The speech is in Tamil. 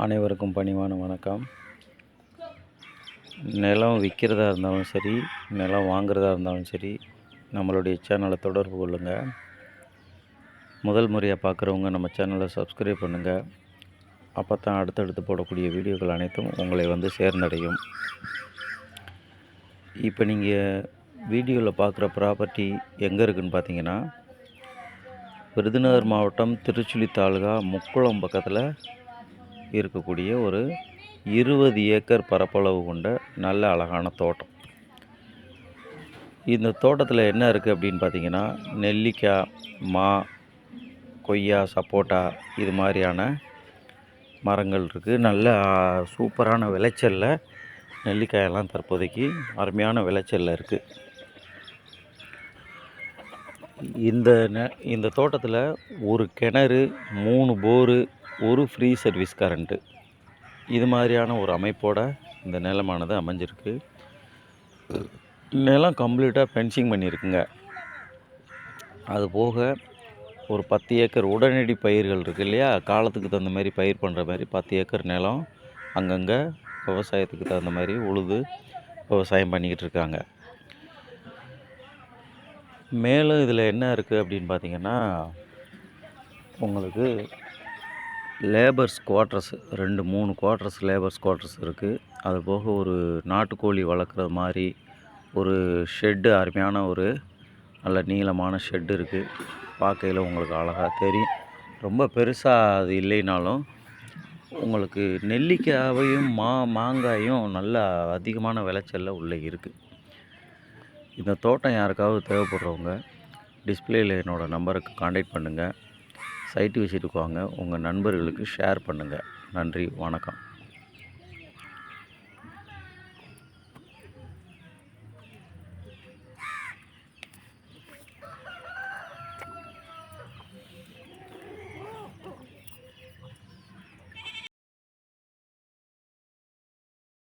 அனைவருக்கும் பணிவான வணக்கம். நிலம் விற்கிறதா இருந்தாலும் சரி நிலம் வாங்குறதா இருந்தாலும் சரி நம்மளுடைய சேனலை தொடர்பு கொள்ளுங்கள் முதல் முறையாக பார்க்குறவங்க நம்ம சேனலை சப்ஸ்கிரைப் பண்ணுங்கள் அப்போ தான் அடுத்தடுத்து போடக்கூடிய வீடியோக்கள் அனைத்தும் உங்களை வந்து சேர்ந்தடையும். இப்போ நீங்கள் வீடியோவில் பார்க்குற ப்ராப்பர்ட்டி எங்கே இருக்குதுன்னு பார்த்தீங்கன்னா விருதுநகர் மாவட்டம் திருச்சுழி தாலுகா முக்குளம் பக்கத்தில் இருக்கக்கூடிய ஒரு இருபது ஏக்கர் பரப்பளவு கொண்ட நல்ல அழகான தோட்டம். இந்த தோட்டத்தில் என்ன இருக்குது அப்படின்னு பார்த்தீங்கன்னா நெல்லிக்காய் மா கொய்யா சப்போட்டா இது மாதிரியான மரங்கள் இருக்குது நல்ல சூப்பரான விளைச்சலில் நெல்லிக்காயெல்லாம் தற்போதைக்கு அருமையான விளைச்சலில் இருக்குது இந்த நெ இந்த தோட்டத்தில் ஒரு கிணறு மூணு போரு ஒரு ஃப்ரீ சர்வீஸ் கரண்ட்டு இது மாதிரியான ஒரு அமைப்போட இந்த நிலமானது அமைஞ்சிருக்கு. நிலம் கம்ப்ளீட்டாக ஃபென்சிங் பண்ணியிருக்குங்க. அது போக ஒரு பத்து ஏக்கர் உடனடி பயிர்கள் இருக்குது இல்லையா? காலத்துக்கு தகுந்த மாதிரி பயிர் பண்ணுற மாதிரி பத்து ஏக்கர் நிலம் அங்கங்கே விவசாயத்துக்கு தகுந்த மாதிரி உழுது விவசாயம் பண்ணிக்கிட்டு இருக்காங்க. மேலும் இதில் என்ன இருக்குது அப்படின்னு பார்த்தீங்கன்னா உங்களுக்கு லேபர்ஸ் குவார்ட்டர்ஸ் ரெண்டு மூணு குவார்ட்டர்ஸ் லேபர்ஸ் குவார்ட்டர்ஸ் இருக்குது அது போக ஒரு நாட்டுக்கோழி வளர்க்குற மாதிரி ஒரு ஷெட்டு அருமையான ஒரு நல்ல நீளமான ஷெட்டு இருக்குது பார்க்கையில் உங்களுக்கு அழகாக தெரியும். ரொம்ப பெருசாக அது இல்லைனாலும் உங்களுக்கு நெல்லிக்காயையும் மா மாங்காயும் நல்லா அதிகமான விளைச்சலில் உள்ளே இருக்குது இந்த தோட்டம் யாருக்காவது தேவைப்படுறவங்க டிஸ்பிளேயில் என்னோடய நம்பருக்கு காண்டாக்ட் பண்ணுங்கள் சைட்டு விசிட்டுக்கு வாங்க உங்கள் நண்பர்களுக்கு ஷேர் பண்ணுங்கள் நன்றி வணக்கம்.